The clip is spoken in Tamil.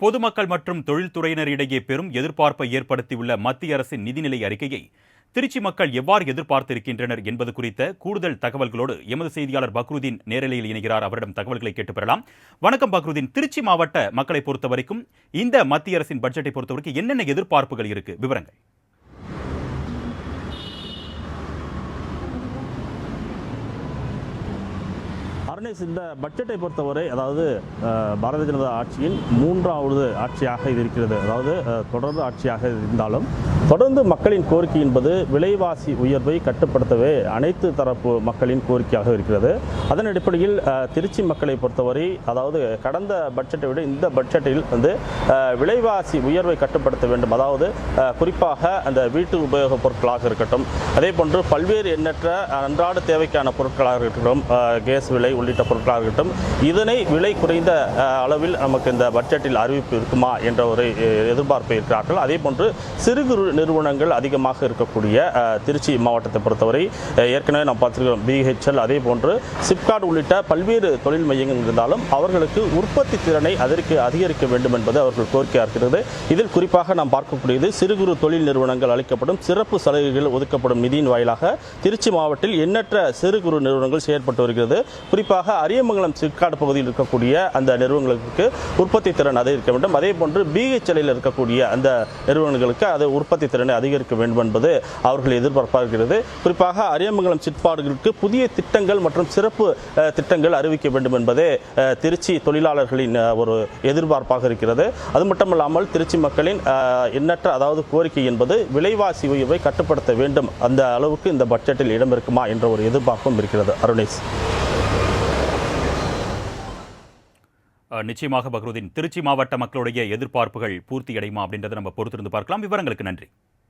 பொதுமக்கள் மற்றும் தொழில்துறையினரிடையே பெரும் எதிர்பார்ப்பை ஏற்படுத்தியுள்ள மத்திய அரசின் நிதிநிலை அறிக்கையை திருச்சி மக்கள் எவ்வாறு எதிர்பார்த்திருக்கின்றனர் என்பது குறித்த கூடுதல் தகவல்களோடு எமது செய்தியாளர் பக்ருதீன் நேரலையில் இணைகிறார். அவரிடம் தகவல்களை கேட்டு பெறலாம். வணக்கம் பக்ருதீன். திருச்சி மாவட்ட மக்களை பொறுத்தவரைக்கும் இந்த மத்திய அரசின் பட்ஜெட்டை பொறுத்தவரைக்கும் என்னென்ன எதிர்பார்ப்புகள் இருக்கு? விவரங்கள். அருணேஷ் இந்த பட்ஜெட்டை பொறுத்தவரை அதாவது பாரதிய ஜனதா ஆட்சியின் மூன்றாவது ஆட்சியாக இது இருக்கிறது. அதாவது தொடர்ந்து ஆட்சியாக இருந்தாலும் தொடர்ந்து மக்களின் கோரிக்கை என்பது விலைவாசி உயர்வை கட்டுப்படுத்தவே அனைத்து தரப்பு மக்களின் கோரிக்கையாக இருக்கிறது. அதன் அடிப்படையில் திருச்சி மக்களை பொறுத்தவரை அதாவது கடந்த பட்ஜெட்டை விட இந்த பட்ஜெட்டில் வந்து விலைவாசி உயர்வை கட்டுப்படுத்த வேண்டும். அதாவது குறிப்பாக அந்த வீட்டு உபயோகப் பொருட்களாக இருக்கட்டும் அதே போன்று பல்வேறு எண்ணற்ற அன்றாட தேவைக்கான பொருட்களாக இருக்கட்டும் கேஸ் விலை உள்ளிட்ட பொருட்களாக இருக்கட்டும் இதனை விலை குறைந்த அளவில் நமக்கு இந்த பட்ஜெட்டில் அறிவிப்பு இருக்குமா என்ற ஒரு எதிர்பார்ப்பு இருக்கிறார்கள். அதே போன்று சிறு குறு நிறுவனங்கள் அதிகமாக இருக்கக்கூடிய திருச்சி மாவட்டத்தை பொறுத்தவரை ஏற்கனவே நாம் பார்த்திருக்கிறோம் பிஹெச்எல் அதே போன்று சிப்காட் உள்ளிட்ட பல்வேறு தொழில் மையங்கள் இருந்தாலும் அவர்களுக்கு உற்பத்தி திறனை அதற்கு அதிகரிக்க வேண்டும் என்பது அவர்கள் கோரிக்கையாக இருக்கிறது. இதில் குறிப்பாக நாம் பார்க்கக்கூடியது சிறு குறு தொழில் நிறுவனங்கள் அளிக்கப்படும் சிறப்பு சலுகைகள் ஒதுக்கப்படும் நிதியின் வாயிலாக திருச்சி மாவட்டத்தில் எண்ணற்ற சிறு குறு நிறுவனங்கள் செயற்பட்டு வருகிறது. குறிப்பாக அரியமங்கலம் சிற்காடு பகுதியில் இருக்கக்கூடிய அந்த நிறுவனங்களுக்கு உற்பத்தி திறன் அதிகரிக்க வேண்டும். அதே போன்று பிஹெச்எல்லில் இருக்கக்கூடிய அந்த நிறுவனங்களுக்கு அது உற்பத்தி திறனை அதிகரிக்க வேண்டும் என்பது அவர்கள் எதிர்பார்ப்பாக இருக்கிறது குறிப்பாக அரியமங்கலம் சிற்பாடுகளுக்கு புதிய திட்டங்கள் மற்றும் சிறப்பு திட்டங்கள் அறிவிக்க வேண்டும் என்பதே திருச்சி தொழிலாளர்களின் ஒரு எதிர்பார்ப்பாக இருக்கிறது. அது மட்டுமல்லாமல் திருச்சி மக்களின் எண்ணற்ற அதாவது கோரிக்கை என்பது விலைவாசி உயர்வை கட்டுப்படுத்த வேண்டும். அந்த அளவுக்கு இந்த பட்ஜெட்டில் இடம் இருக்குமா என்ற ஒரு எதிர்பார்ப்பும் இருக்கிறது. அருணேஷ். நிச்சயமாக பக்ருதீன் திருச்சி மாவட்ட மக்களுடைய எதிர்பார்ப்புகள் பூர்த்தி அடையுமா அப்படின்றத நம்ம பொறுத்திருந்து பார்க்கலாம். விவரங்களுக்கு நன்றி.